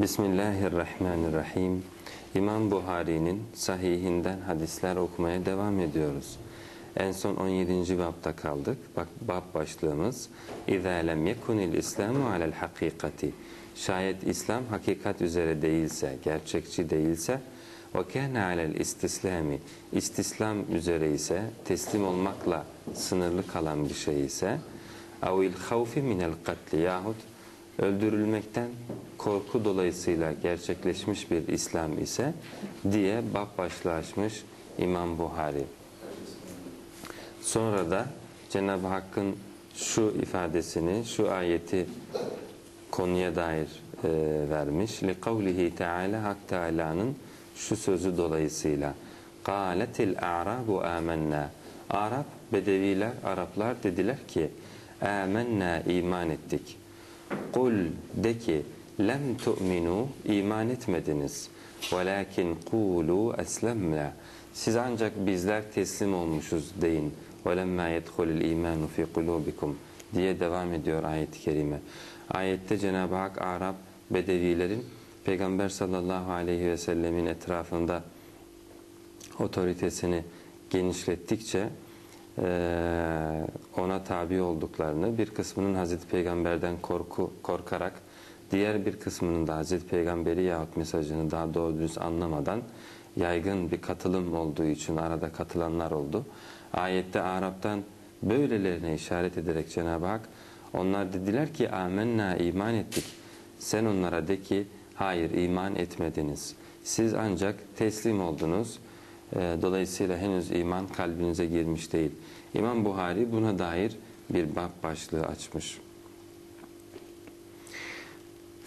Bismillahirrahmanirrahim. İmam Buhari'nin sahihinden hadisler okumaya devam ediyoruz. En son 17. babda kaldık. Bak bab başlığımız اِذَا لَمْ يَكُنِ الْاِسْلَامُ عَلَى الْحَقِيقَةِ Şayet İslam hakikat üzere değilse, gerçekçi değilse وَكَانَ عَلَى الْاِسْتِسْلَامِ İstislam üzere ise, teslim olmakla sınırlı kalan bir şey ise اَوْ الْخَوْفِ مِنَ الْقَتْلِ Yahut öldürülmekten korku dolayısıyla gerçekleşmiş bir İslam ise diye bab başlığı açmış İmam Buhari. Sonra da Cenab-ı Hakk'ın şu ifadesini, şu ayeti konuya dair e, vermiş. لِقَوْلِهِ Teala Hak Teala'nın şu sözü dolayısıyla قَالَتِ الْاَعْرَابُ آمَنَّا Arap, Bedeviler, Araplar dediler ki آمَنَّا iman ettik. Kul de ki lem tu'minu iman etmediniz. Velakin kulu eslemna. Siz ancak bizler teslim olmuşuz deyin. Velemma yedhulul imanu fi kulubikum diye devam ediyor ayet-i kerime. Ayette Cenab-ı Hak Arap Bedevilerin Peygamber sallallahu aleyhi ve sellemin etrafında otoritesini genişlettikçe ona tabi olduklarını, bir kısmının Hazreti Peygamber'den korku korkarak, diğer bir kısmının da Hazreti Peygamberi yahut mesajını daha doğru düz anlamadan yaygın bir katılım olduğu için arada katılanlar oldu. Ayette Arap'tan böylelerine işaret ederek Cenab-ı Hak onlar dediler ki amenna iman ettik. Sen onlara de ki hayır iman etmediniz. Siz ancak teslim oldunuz. Dolayısıyla henüz iman kalbinize girmiş değil. İmam Buhari buna dair bir bab başlığı açmış.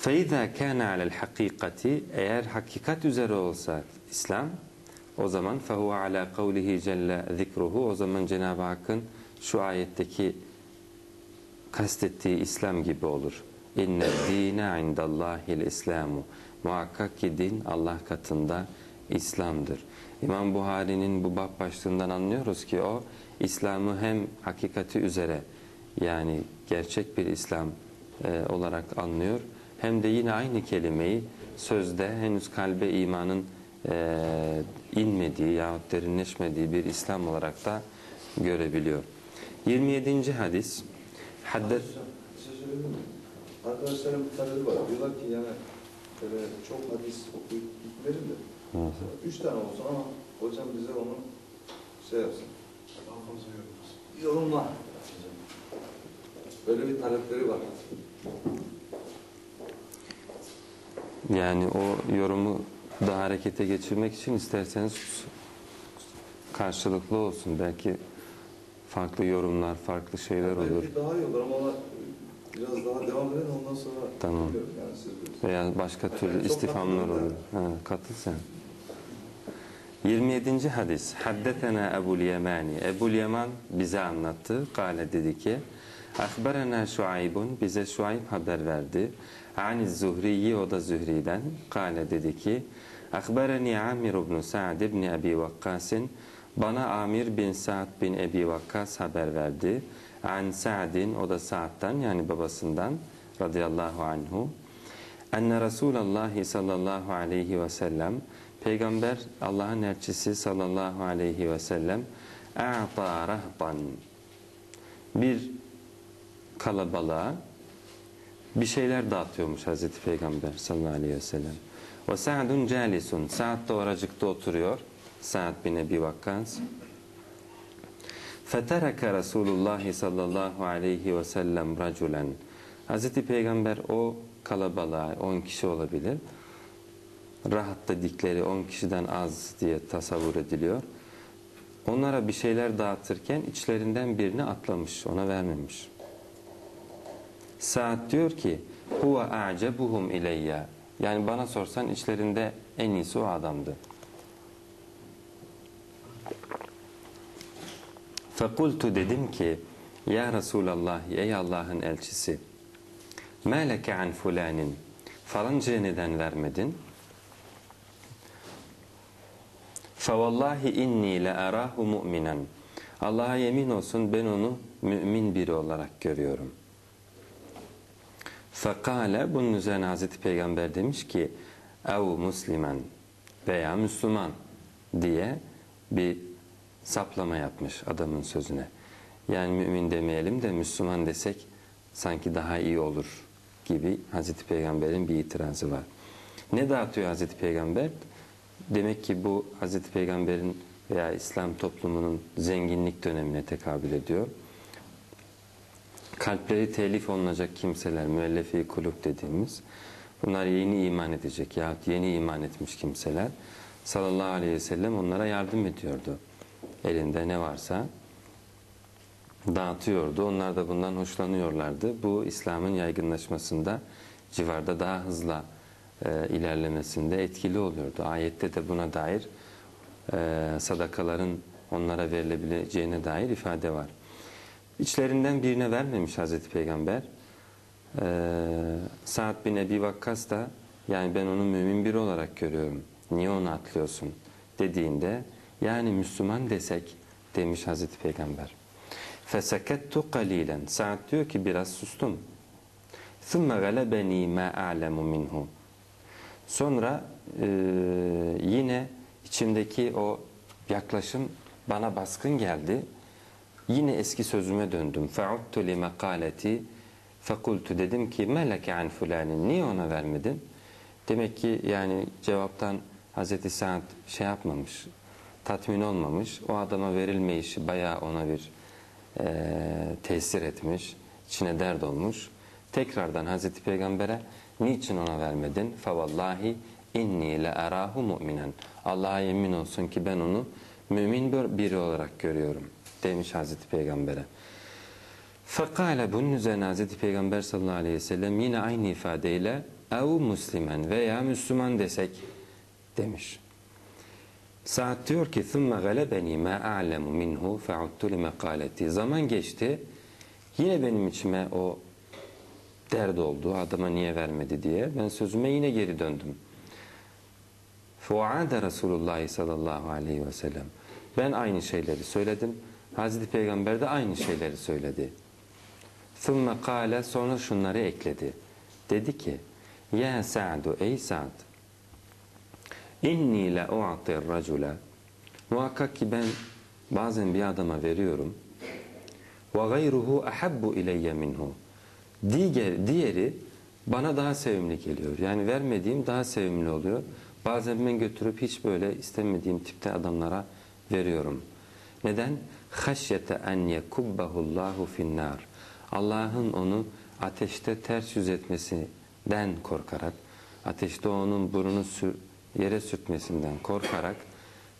فَاِذَا كَانَ عَلَى الْحَقِيقَةِ Eğer hakikat üzere olsa İslam, o zaman فَهُوَ عَلَى قَوْلِهِ جَلَّ ذِكْرُهُ O zaman Cenab-ı Hakk'ın şu ayetteki kastettiği İslam gibi olur. اِنَّ الدِّينَ عِنْدَ اللّٰهِ الْاِسْلَامُ Muhakkak ki din Allah katında İslam'dır. İmam Buhari'nin bu bab başlığından anlıyoruz ki o İslam'ı hem hakikati üzere yani gerçek bir İslam e, olarak anlıyor hem de yine aynı kelimeyi sözde henüz kalbe imanın e, inmediği yahut derinleşmediği bir İslam olarak da görebiliyor. 27. hadis Haddet Arkadaşlarım bir talebi var. Diyorlar ki yani böyle çok hadis okuyup gitmeyelim de. Üç tane olsun ama hocam bize onu şey yapsın. Yorumla. Böyle bir talepleri var. Yani o yorumu da harekete geçirmek için isterseniz karşılıklı olsun. Belki farklı yorumlar, farklı şeyler olur. Belki daha iyi olur ama biraz daha devam edelim ondan sonra Tamam. yani siz. Veya başka türlü çok istifamlar olur. Ha, katıl sen. 27. hadis. Haddetena Ebul Yemani. Ebul Yaman bize anlattı. Kale dedi ki Akberena Şuaybun bize Şuayb haber verdi. Aniz Zuhriyi o da Zühri'den. Kale dedi ki Akbereni Amir ibn Sa'd ibn Ebi Vakkasin bana Amir bin Sa'd bin Ebi Vakkas haber verdi. An Sa'din o da Sa'd'dan yani babasından radıyallahu anhu. Enne Resulallah sallallahu aleyhi ve sellem Peygamber Allah'ın elçisi sallallahu aleyhi ve sellem a'ta rahban bir kalabalığa bir şeyler dağıtıyormuş Hazreti Peygamber sallallahu aleyhi ve sellem. Ve Sa'dun calisun. Sa'd da oracıkta oturuyor. Sa'd bin Ebi Vakkas. Fetereke Resulullah sallallahu aleyhi ve sellem raculen. Hazreti Peygamber o kalabalığa 10 kişi olabilir. Rahat dedikleri 10 kişiden az diye tasavvur ediliyor. Onlara bir şeyler dağıtırken içlerinden birini atlamış, ona vermemiş. Saad diyor ki huve a'cebuhum ileyya. Yani bana sorsan içlerinde en iyisi o adamdı. Fekultu dedim ki ya Resulallah ey Allah'ın elçisi meleke an fulanin falancaya neden vermedin? Fevallahi inni le arahu mu'minen. Allah'a yemin olsun ben onu mümin biri olarak görüyorum.'' Fekale bunun üzerine Hazreti Peygamber demiş ki ev muslimen veya Müslüman diye bir saplama yapmış adamın sözüne. Yani mümin demeyelim de Müslüman desek sanki daha iyi olur gibi Hazreti Peygamber'in bir itirazı var. Ne dağıtıyor Hazreti Peygamber? Demek ki bu Hazreti Peygamber'in veya İslam toplumunun zenginlik dönemine tekabül ediyor. Kalpleri telif olunacak kimseler, müellefi kulüp dediğimiz, bunlar yeni iman edecek yahut yeni iman etmiş kimseler sallallahu aleyhi ve sellem onlara yardım ediyordu. Elinde ne varsa dağıtıyordu. Onlar da bundan hoşlanıyorlardı. Bu İslam'ın yaygınlaşmasında civarda daha hızlı e, ilerlemesinde etkili oluyordu. Ayette de buna dair e, sadakaların onlara verilebileceğine dair ifade var. İçlerinden birine vermemiş Hazreti Peygamber. Ee, Sa'd bin Ebi Vakkas da yani ben onu mümin biri olarak görüyorum. Niye onu atlıyorsun? dediğinde yani Müslüman desek demiş Hazreti Peygamber. Fesekettu qalilen. Sa'd diyor ki biraz sustum. ثُمَّ غَلَبَنِي مَا أَعْلَمُ مِنْهُ Sonra e, yine içimdeki o yaklaşım bana baskın geldi. Yine eski sözüme döndüm. Fe'uttu li makaleti fekultu dedim ki meleke an fulanin niye ona vermedin? Demek ki yani cevaptan Hazreti Sa'd şey yapmamış, tatmin olmamış. O adama verilmeyişi bayağı ona bir e, tesir etmiş, içine dert olmuş. Tekrardan Hazreti Peygamber'e niçin ona vermedin? Fevallahi inni le arahu mu'minen. Allah'a yemin olsun ki ben onu mümin biri olarak görüyorum.'' demiş Hazreti Peygamber'e. Fekale bunun üzerine Hazreti Peygamber sallallahu aleyhi ve sellem yine aynı ifadeyle ev muslimen veya Müslüman desek demiş. Saat diyor ki ثُمَّ غَلَبَنِي مَا أَعْلَمُ مِنْهُ فَعُدْتُ لِمَقَالَتِي Zaman geçti. Yine benim içime o dert oldu. Adama niye vermedi diye. Ben sözüme yine geri döndüm. فَوَعَادَ Resulullah sallallahu aleyhi ve sellem. Ben aynı şeyleri söyledim. Hazreti Peygamber de aynı şeyleri söyledi. Sımme kâle sonra şunları ekledi. Dedi ki Ya Sa'du ey Sa'd İnni la u'tir racula Muhakkak ki ben bazen bir adama veriyorum. Ve gayruhu ahabbu ileyye minhu. Diğer, diğeri bana daha sevimli geliyor. Yani vermediğim daha sevimli oluyor. Bazen ben götürüp hiç böyle istemediğim tipte adamlara veriyorum.'' Neden? Haşyete en yekubbahullahu finnar. Allah'ın onu ateşte ters yüz etmesinden korkarak, ateşte onun burnunu yere sürtmesinden korkarak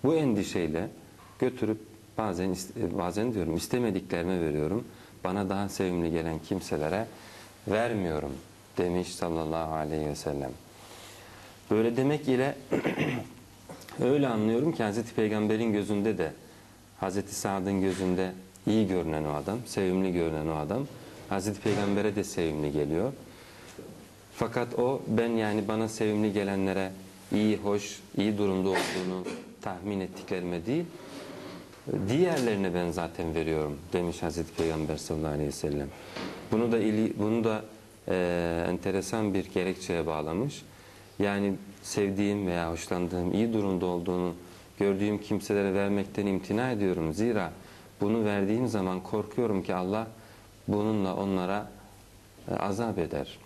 bu endişeyle götürüp bazen bazen diyorum istemediklerime veriyorum. Bana daha sevimli gelen kimselere vermiyorum demiş sallallahu aleyhi ve sellem. Böyle demek ile öyle anlıyorum ki Hazreti Peygamber'in gözünde de Hazreti Sa'd'ın gözünde iyi görünen o adam, sevimli görünen o adam Hazreti Peygamber'e de sevimli geliyor. Fakat o ben yani bana sevimli gelenlere iyi, hoş, iyi durumda olduğunu tahmin ettiklerime değil, diğerlerine ben zaten veriyorum demiş Hazreti Peygamber sallallahu aleyhi ve sellem. Bunu da ili, bunu da e, enteresan bir gerekçeye bağlamış. Yani sevdiğim veya hoşlandığım, iyi durumda olduğunu gördüğüm kimselere vermekten imtina ediyorum. Zira bunu verdiğim zaman korkuyorum ki Allah bununla onlara e, azap eder.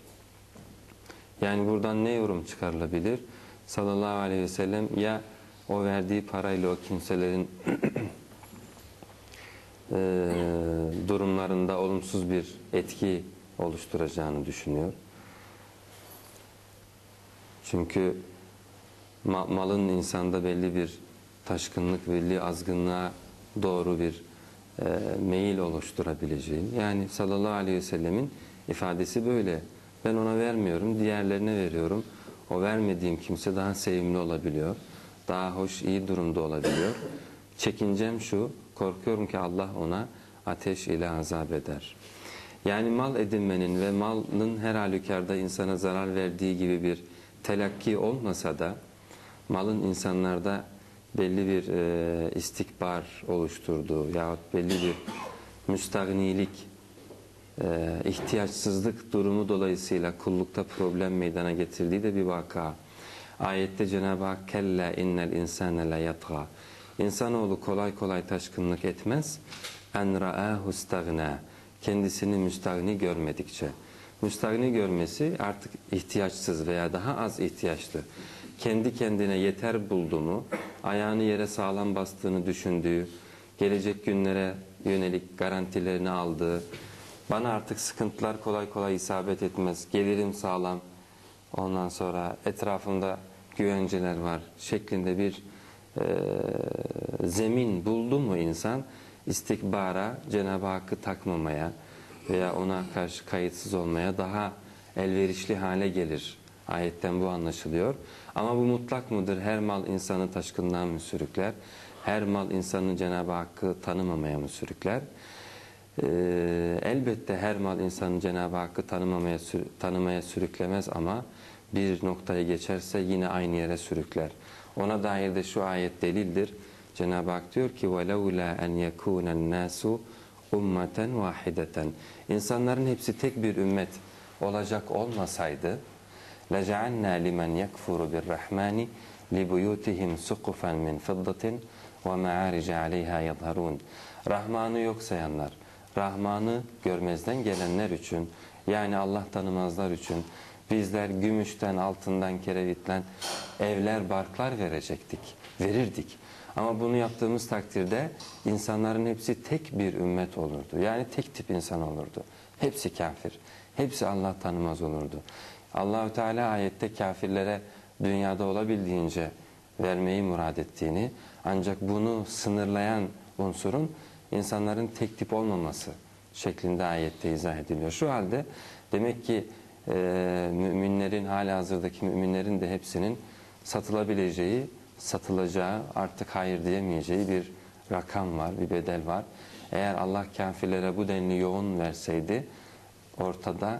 Yani buradan ne yorum çıkarılabilir? Sallallahu aleyhi ve sellem ya o verdiği parayla o kimselerin e, durumlarında olumsuz bir etki oluşturacağını düşünüyor. Çünkü malın insanda belli bir taşkınlık, belli azgınlığa doğru bir e, meyil oluşturabileceği. Yani sallallahu aleyhi ve sellemin ifadesi böyle. Ben ona vermiyorum, diğerlerine veriyorum. O vermediğim kimse daha sevimli olabiliyor. Daha hoş, iyi durumda olabiliyor. Çekincem şu, korkuyorum ki Allah ona ateş ile azap eder. Yani mal edinmenin ve malın her halükarda insana zarar verdiği gibi bir telakki olmasa da malın insanlarda belli bir e, istikbar oluşturduğu yahut belli bir müstagnilik e, ihtiyaçsızlık durumu dolayısıyla kullukta problem meydana getirdiği de bir vaka. Ayette Cenab-ı Hak kella innel insane la yatga. İnsanoğlu kolay kolay taşkınlık etmez. En ra'ahu stagna. Kendisini müstagni görmedikçe. Müstagni görmesi artık ihtiyaçsız veya daha az ihtiyaçlı. Kendi kendine yeter bulduğunu, ayağını yere sağlam bastığını düşündüğü, gelecek günlere yönelik garantilerini aldığı, bana artık sıkıntılar kolay kolay isabet etmez, gelirim sağlam, ondan sonra etrafımda güvenceler var şeklinde bir e, zemin buldu mu insan istikbara, Cenab-ı Hakk'ı takmamaya veya ona karşı kayıtsız olmaya daha elverişli hale gelir. Ayetten bu anlaşılıyor. Ama bu mutlak mıdır? Her mal insanı taşkınlığa mı sürükler? Her mal insanı Cenab-ı Hakk'ı tanımamaya mı sürükler? Ee, elbette her mal insanı Cenab-ı Hakk'ı tanımamaya, sür- tanımaya sürüklemez ama bir noktayı geçerse yine aynı yere sürükler. Ona dair de şu ayet delildir. Cenab-ı Hak diyor ki وَلَوْلَا أَنْ يَكُونَ النَّاسُ ummeten vahideten. İnsanların hepsi tek bir ümmet olacak olmasaydı لَجَعَلْنَا لِمَنْ يَكْفُرُ بِالرَّحْمَانِ لِبُيُوتِهِمْ سُقُفًا مِنْ فِضَّةٍ وَمَعَارِجَ عَلَيْهَا يَظْهَرُونَ Rahman'ı yok sayanlar, Rahman'ı görmezden gelenler için, yani Allah tanımazlar için bizler gümüşten, altından, kerevitten evler, barklar verecektik, verirdik. Ama bunu yaptığımız takdirde insanların hepsi tek bir ümmet olurdu. Yani tek tip insan olurdu. Hepsi kafir. Hepsi Allah tanımaz olurdu. Allahü Teala ayette kafirlere dünyada olabildiğince vermeyi murad ettiğini ancak bunu sınırlayan unsurun insanların tek tip olmaması şeklinde ayette izah ediliyor. Şu halde demek ki e, müminlerin hala hazırdaki müminlerin de hepsinin satılabileceği, satılacağı, artık hayır diyemeyeceği bir rakam var, bir bedel var. Eğer Allah kafirlere bu denli yoğun verseydi ortada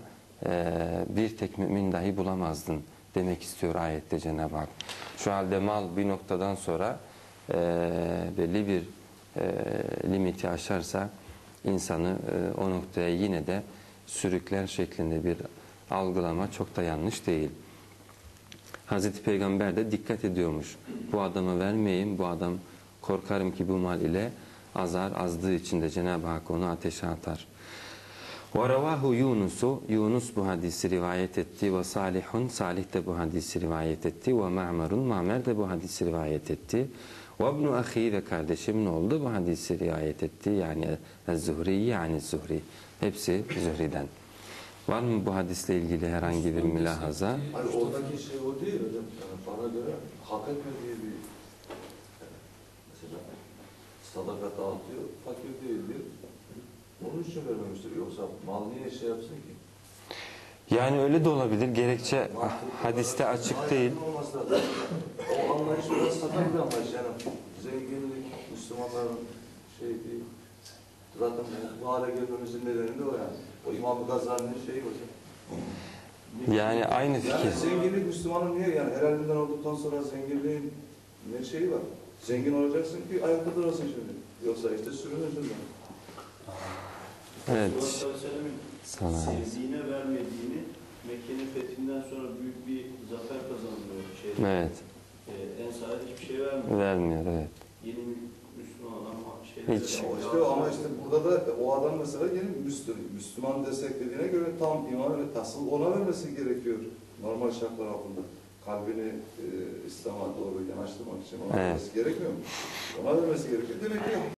bir tek mümin dahi bulamazdın demek istiyor ayette Cenab-ı Hak. Şu halde mal bir noktadan sonra e, belli bir e, limiti aşarsa insanı e, o noktaya yine de sürükler şeklinde bir algılama çok da yanlış değil. Hazreti Peygamber de dikkat ediyormuş. Bu adama vermeyeyim, bu adam korkarım ki bu mal ile azar azdığı için de Cenab-ı Hak onu ateşe atar. وَرَوَاهُ Yunus'u Yunus bu hadisi rivayet etti ve Salihun Salih de bu hadisi rivayet etti ve Ma'merun Ma'mer de bu hadisi rivayet etti. Ve ibn ahi ve kardeşim ne oldu bu hadisi rivayet etti yani Ez-Zuhri yani Zuhri hepsi Zuhri'den. Var mı bu hadisle ilgili herhangi bir mülahaza? Hani oradaki şey o değil hocam. Yani bana göre hak etmediği bir yani mesela sadaka dağıtıyor, fakir değildir. Onun için vermemiştir. Yoksa mal niye şey yapsın ki? Yani öyle de olabilir. Gerekçe hadiste açık değil. O anlayış biraz sakat bir anlayış. Yani zenginlik, Müslümanların şey değil. Zaten bu, hale gelmemizin nedeni de o yani. O İmam Gazali'nin şeyi hocam. Yani aynı Yani fikir. zenginlik Müslümanın niye yani helalinden olduktan sonra zenginliğin ne şeyi var? Zengin olacaksın ki ayakta durasın şimdi. Yoksa işte sürünürsün. Yani. Evet. Sana. sevdiğine vermediğini Mekke'nin fethinden sonra büyük bir zafer kazanılıyor. Şey, Evet. e, Ensar'a hiçbir şey vermiyor. Vermiyor evet. Yeni Müslüman adam şey Hiç. O işte ama işte burada da o adam mesela yeni Müslüman, Müslüman desteklediğine göre tam iman ve asıl ona vermesi gerekiyor. Normal şartlar altında. Kalbini e, İslam'a doğru yanaştırmak için ona Evet. vermesi gerekmiyor mu? Ona vermesi gerekiyor. Demek ki